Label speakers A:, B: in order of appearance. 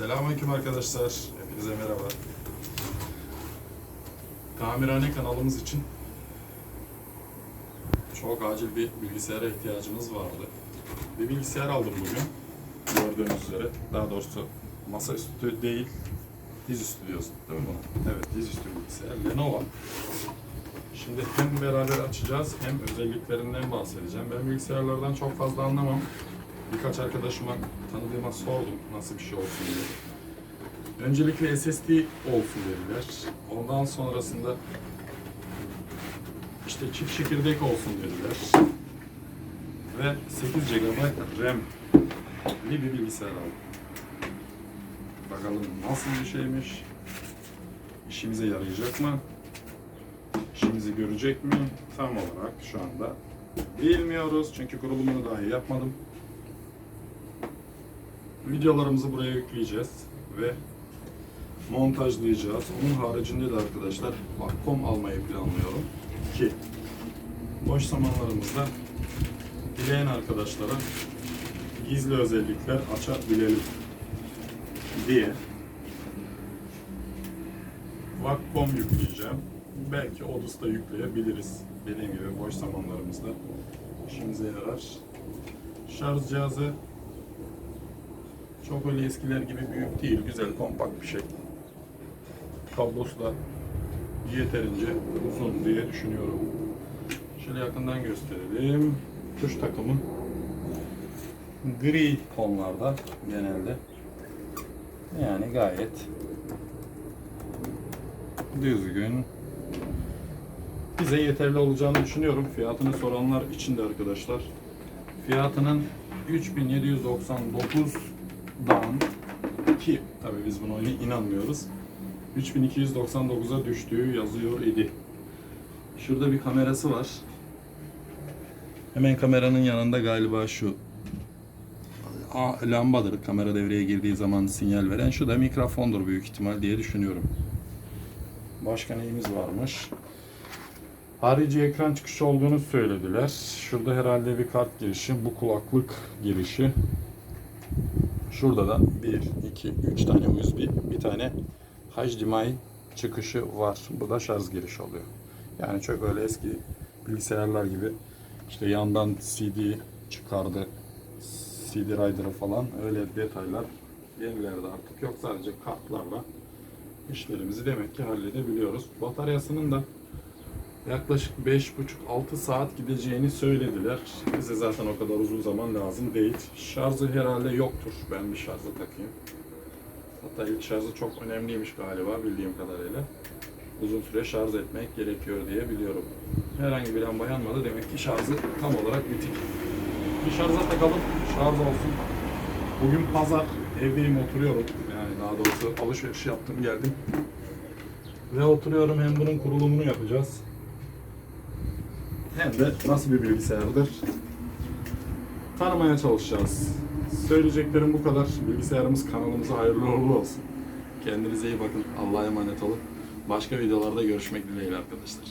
A: Selamünaleyküm arkadaşlar. Hepinize merhaba. Tamirhane kanalımız için çok acil bir bilgisayara ihtiyacımız vardı. Bir bilgisayar aldım bugün. Gördüğünüz üzere. Daha doğrusu masaüstü değil, dizüstü diyorsun değil mi buna? Evet, dizüstü bilgisayar. Lenovo. Şimdi hem beraber açacağız hem özelliklerinden bahsedeceğim. Ben bilgisayarlardan çok fazla anlamam. Birkaç arkadaşıma, tanıdığıma sordum nasıl bir şey olsun diye. Öncelikle SSD olsun dediler. Ondan sonrasında işte çift çekirdek olsun dediler. Ve 8 GB RAM'li bir bilgisayar aldım. Bakalım nasıl bir şeymiş? İşimize yarayacak mı? İşimizi görecek mi? Tam olarak şu anda bilmiyoruz. Çünkü kurulumunu dahi yapmadım. Videolarımızı buraya yükleyeceğiz ve montajlayacağız. Onun haricinde de arkadaşlar Wacom almayı planlıyorum ki boş zamanlarımızda dileyen arkadaşlara gizli özellikler açabilelim diye Wacom yükleyeceğim. Belki Odus'ta yükleyebiliriz. Dediğim gibi boş zamanlarımızda işimize yarar. Şarj cihazı çok öyle eskiler gibi büyük değil. Güzel, kompakt bir şey. Kablosu da yeterince uzun diye düşünüyorum. Şöyle yakından gösterelim. Tuş takımı gri tonlarda genelde. Yani gayet düzgün. Bize yeterli olacağını düşünüyorum. Fiyatını soranlar için de arkadaşlar. Fiyatının 3799'dan ki tabii biz buna inanmıyoruz. 3299'a düştüğü yazıyor idi. Şurada bir kamerası var. Hemen kameranın yanında galiba şu a, lambadır. Kamera devreye girdiği zaman sinyal veren. Şu da mikrofondur büyük ihtimal diye düşünüyorum. Başka neyimiz varmış? Harici ekran çıkışı olduğunu söylediler. Şurada herhalde bir kart girişi, bu kulaklık girişi. Şurada da 1, 2, 3 tane USB, bir tane HDMI çıkışı var. Bu da şarj girişi oluyor. Yani çok öyle eski bilgisayarlar gibi işte yandan CD çıkardı, CD Rider'ı falan öyle detaylar yenilerde artık yok. Sadece kartlarla işlerimizi demek ki halledebiliyoruz. Bataryasının da yaklaşık 5,5-6 saat gideceğini söylediler. Bize zaten o kadar uzun zaman lazım değil. Şarjı herhalde yoktur. Ben bir şarja takayım. Hatta ilk şarjı çok önemliymiş galiba bildiğim kadarıyla. Uzun süre şarj etmek gerekiyor diye biliyorum. Herhangi bir lamba yanmadı. Demek ki şarjı tam olarak bitik. Bir şarja takalım. Şarj olsun. Bugün pazar. Evdeyim oturuyorum. Yani daha doğrusu alışveriş yaptım geldim. Ve oturuyorum hem bunun kurulumunu yapacağız. Hem de nasıl bir bilgisayardır tanımaya çalışacağız. Söyleyeceklerim bu kadar. Bilgisayarımız kanalımıza hayırlı uğurlu olsun. Kendinize iyi bakın. Allah'a emanet olun. Başka videolarda görüşmek dileğiyle arkadaşlar.